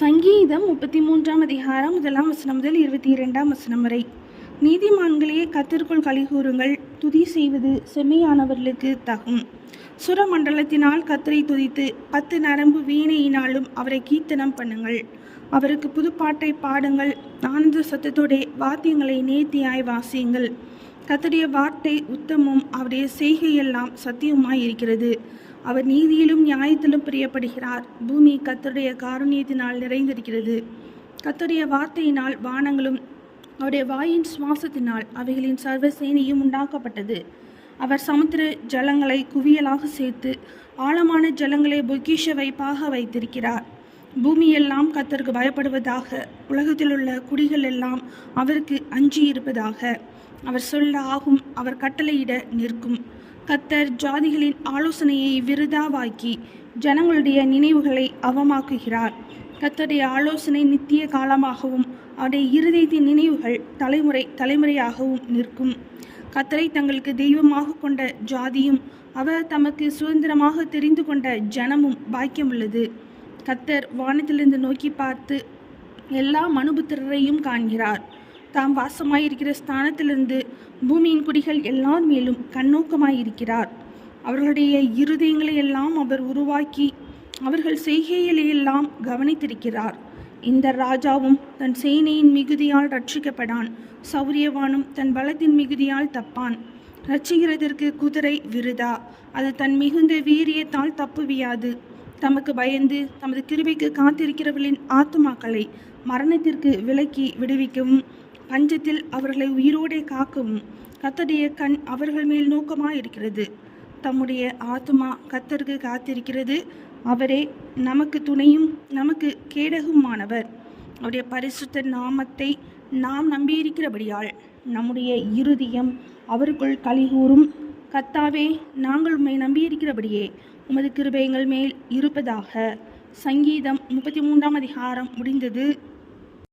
சங்கீதம் முப்பத்தி மூன்றாம் அதிகாரம் முதலாம் வசனம் முதல் இருபத்தி இரண்டாம் வசனம் வரை. நீதிமான்களே கத்திற்குள் கலிகூறுங்கள் துதி செய்வது செம்மையானவர்களுக்கு தகும். சுரமண்டலத்தினால் கத்தரை துதித்து பத்து நரம்பு வீணையினாலும் அவரை கீர்த்தனம் பண்ணுங்கள். அவருக்கு புதுப்பாட்டை பாடுங்கள். ஆனந்த சத்தத்தோடே வாத்தியங்களை நேர்த்தியாய் வாசியுங்கள். கத்தருடைய வார்த்தை உத்தமும் அவருடைய செய்கையெல்லாம் சத்தியமாய் இருக்கிறது அவர் நீதியிலும் நியாயத்திலும் பிரியப்படுகிறார். பூமி கத்தருடைய காரணியத்தினால் நிறைந்திருக்கிறது. கத்தருடைய வார்த்தையினால் வானங்களும் அவருடைய வாயின் சுவாசத்தினால் அவைகளின் சர்வ சேனையும் உண்டாக்கப்பட்டது. அவர் சமுத்திர ஜலங்களை குவியலாக சேர்த்து ஆழமான ஜலங்களை பொக்கிஷ வைப்பாக வைத்திருக்கிறார். பூமியெல்லாம் கத்தருக்கு பயப்படுவதாக உலகத்தில் உள்ள குடிகள் எல்லாம் அவருக்கு அஞ்சி இருப்பதாக அவர் சொல்ல ஆகும் அவர் கட்டளையிட நிற்கும். கத்தர் ஜாதிகளின் ஆலோசனையை விருதாவாக்கி ஜனங்களுடைய நினைவுகளை அவமாக்குகிறார். கத்தருடைய ஆலோசனை நித்திய காலமாகவும் அவருடைய இருதயத்தின் நினைவுகள் தலைமுறை தலைமுறையாகவும் நிற்கும். கத்தரை தங்களுக்கு தெய்வமாக கொண்ட ஜாதியும் அவர் தமக்கு சுதந்திரமாக தெரிந்து கொண்ட ஜனமும் பாக்கியம் உள்ளது. கத்தர் வானத்திலிருந்து நோக்கி பார்த்து எல்லா மனுபுத்திரரையும் காண்கிறார். தாம் வாசமாயிருக்கிற ஸ்தானத்திலிருந்து பூமியின் குடிகள் எல்லார் மேலும் கண்ணோக்கமாயிருக்கிறார். அவர்களுடைய இருதயங்களை எல்லாம் அவர் உருவாக்கி அவர்கள் செய்கைகளை எல்லாம் கவனித்திருக்கிறார். இந்த ராஜாவும் தன் சேனையின் மிகுதியால் ரட்சிக்கப்படான். சௌரியவானும் தன் பலத்தின் மிகுதியால் தப்பான். ரட்சிக்கிறதற்கு குதிரை விருதா? அது தன் மிகுந்த வீரியத்தால் தப்புவியாது தமக்கு பயந்து தமது கிருபைக்கு காத்திருக்கிறவர்களின் ஆத்துமாக்களை மரணத்திற்கு விலக்கி விடுவிக்கவும் பஞ்சத்தில் அவர்களை உயிரோடே காக்கும். கத்தருடைய கண் அவர்கள் மேல் நோக்கமாயிருக்கிறது. தம்முடைய ஆத்மா கத்தருக்கு காத்திருக்கிறது. அவரே நமக்கு துணையும் நமக்கு கேடகுமானவர். அவருடைய பரிசுத்த நாமத்தை நாம் நம்பியிருக்கிறபடியால் நம்முடைய இருதயம் அவருக்குள் கலிகூறும் கத்தாவே நாங்கள் உம்மை நம்பியிருக்கிறபடியே உமது கிருபைகள் மேல் இருப்பதாக சங்கீதம் முப்பத்தி மூன்றாம் அதிகாரம் முடிந்தது.